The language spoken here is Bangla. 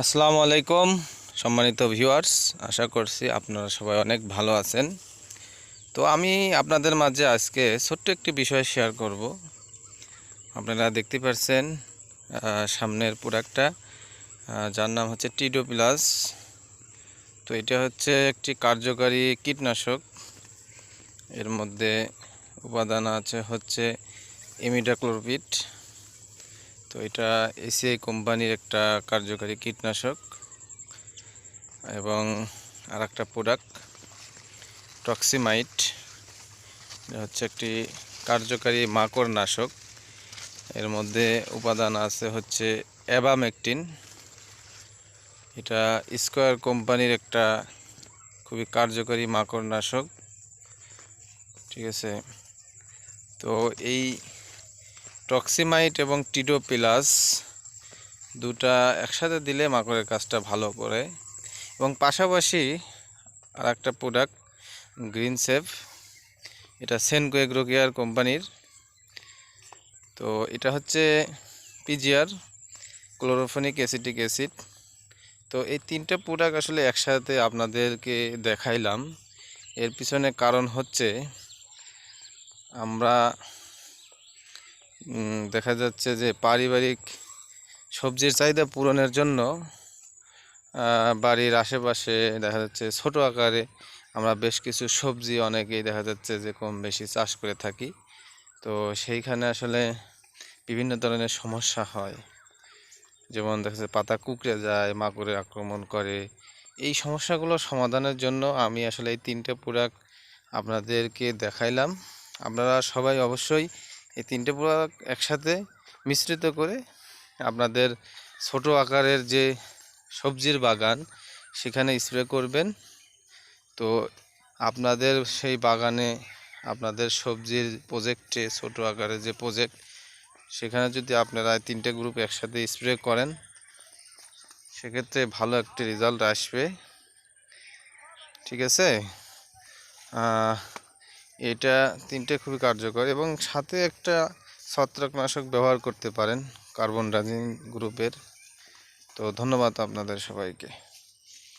আসসালামু আলাইকুম, সম্মানিত ভিউয়ার্স। আশা করছি আপনারা সবাই অনেক ভালো আছেন। তো আমি আপনাদের মাঝে আজকে ছোট্ট একটি বিষয় শেয়ার করব। আপনারা দেখতে পাচ্ছেন সামনের প্রোডাক্টটা যার নাম হচ্ছে টিডো প্লাস তো এটা হচ্ছে একটি কার্যকারী কীটনাশক। এর মধ্যে উপাদান আছে হচ্ছে ইমিডাক্লোরপিড তো এটা এসিআই কোম্পানির একটা কার্যকারী কীটনাশক এবং আর একটা প্রোডাক্ট, টক্সিমাইট। হচ্ছে একটি কার্যকারী মাকড় নাশক এর মধ্যে উপাদান আছে হচ্ছে অ্যাবামেকটিন। এটা স্কোয়ার কোম্পানির একটা খুবই কার্যকারী মাকড় নাশক ঠিক আছে? তো এই টক্সিমাইট এবং টিডো প্লাস দুটা একসাথে দিলে মাকড়ের কাজটা ভালো করে। এবং পাশাপাশি আর একটা প্রোডাক্ট গ্রিন সেফ এটা সেনকো এগ্রোকেয়ার কোম্পানির। তো এটা হচ্ছে পিজিআর ক্লোরোফোনিক অ্যাসিটিক অ্যাসিড তো এই তিনটে প্রোডাক্ট আসলে একসাথে আপনাদেরকে দেখাইলাম। এর পিছনে কারণ হচ্ছে আমরা দেখা যাচ্ছে যে পারিবারিক সবজির চাহিদা পূরণের জন্য বাড়ির আশেপাশে দেখা যাচ্ছে ছোট আকারে আমরা বেশ কিছু সবজি অনেকেই দেখা যাচ্ছে যে কম বেশি চাষ করে থাকি। তো সেইখানে আসলে বিভিন্ন ধরনের সমস্যা হয়। যেমন দেখা যাচ্ছে পাতা কুকড়ে যায় মাকড়ে আক্রমণ করে। এই সমস্যাগুলো সমাধানের জন্য আমি আসলে এই তিনটে প্রোডাক্ট আপনাদেরকে দেখাইলাম। আপনারা সবাই অবশ্যই এই তিনটে প্রোডাক্ট একসাথে মিশ্রিত করে আপনাদের ছোট আকারের যে সবজির বাগান, সেখানে স্প্রে করবেন। তো আপনাদের সেই বাগানে আপনাদের সবজির প্রজেক্টে ছোট আকারের যে প্রজেক্ট সেখানে যদি আপনারা তিনটে গ্রুপ একসাথে স্প্রে করেন, সেক্ষেত্রে ভালো একটি রেজাল্ট আসবে। ঠিক আছে? এটা তিনটে খুবই কার্যকর এবং সাথে একটা ছত্রাকনাশক ব্যবহার করতে পারেন কার্বন ডাইজিং গ্রুপের তো ধন্যবাদ আপনাদের সবাইকে।